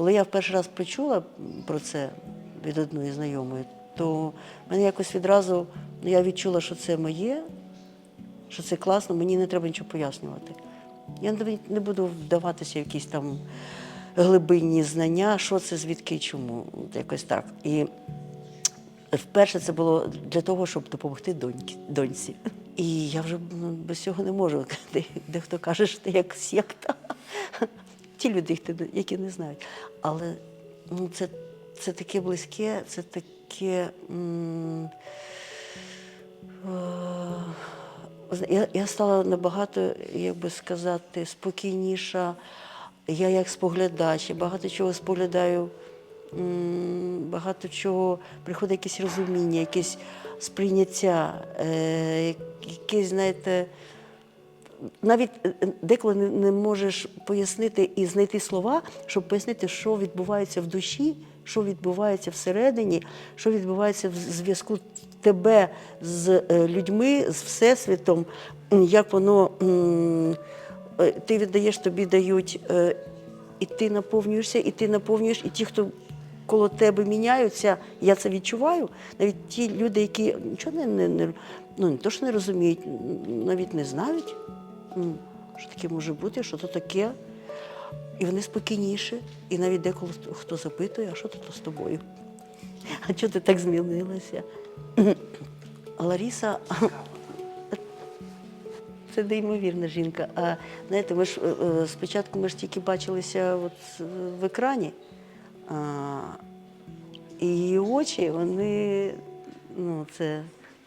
Коли я в перший раз почула про це від одної знайомої, то мене якось відразу ну, я відчула, що це моє, що це класно, мені не треба нічого пояснювати. Я не буду вдаватися в якісь там глибинні знання, що це, звідки чому. Якось так. І вперше це було для того, щоб допомогти доньки, доньці. І я вже ну, без цього не можу. Де- Дехто каже, що це як секта. Ті люди, які не- знають. Але ну, це, це таке близьке, це таке. Я, я стала набагато, як би сказати, спокійніша. Я як споглядач, я багато чого споглядаю, багато чого приходить якесь розуміння, якесь сприйняття, е, якесь, знаєте, навіть е, е, деколи не, можеш пояснити і знайти слова, щоб пояснити, що відбувається в душі, що відбувається всередині, що відбувається в зв'язку тебе з е, людьми, з Всесвітом, як воно ти віддаєш, тобі дають, і ти наповнюєшся, і ти наповнюєш, і ті, хто коло тебе міняються, я це відчуваю. Навіть ті люди, які нічого не, не, не ну не то, що не розуміють, навіть не знають, що таке може бути, що то таке. І вони спокійніші. І навіть деколи хто- запитує, а що тут з тобою? А чого ти так змінилася? Ларіса це неймовірна жінка. А знаєте, ми ж е, е, спочатку ми ж тільки бачилися от в екрані. А, і її очі, вони, ну, це,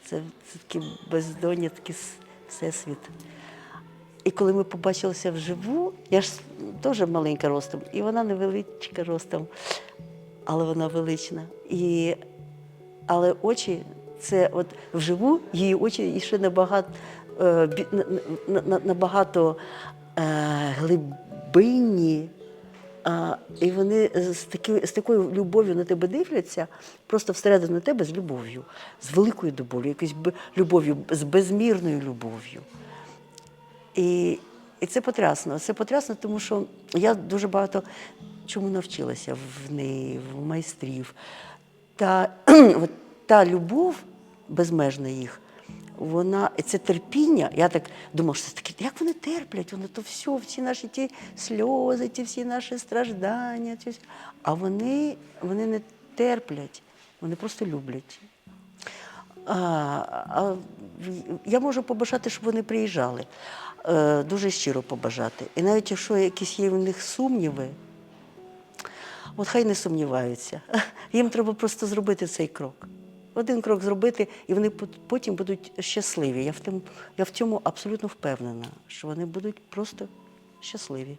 це, це такі бездонні, такий всесвіт. І коли ми побачилися вживу, я ж теж маленька ростом, і вона невеличка ростом, але вона велична. І, але очі, це от вживу її очі і ще набагато, е, бі- на- на- на- набагато е, глибинні. А, і вони з, таки, з такою любов'ю на тебе дивляться, просто всередину тебе з любов'ю, з великою любов'ю, якоюсь любов'ю, з безмірною любов'ю. І, і це потрясно. Це потрясно, тому що я дуже багато чому навчилася в неї, в майстрів. Та, от, та любов безмежна їх, вона, це терпіння. Я так думала, що це таке, як вони терплять, вони то все, всі наші ті сльози, ті всі наші страждання. Ті. А вони, вони не терплять, вони просто люблять. А, а я можу побажати, щоб вони приїжджали. Е, дуже щиро побажати. І навіть якщо якісь є в них сумніви, от хай не сумніваються. Їм треба просто зробити цей крок. Один крок зробити, і вони потім будуть щасливі. Я в, тим, я в цьому абсолютно впевнена, що вони будуть просто щасливі.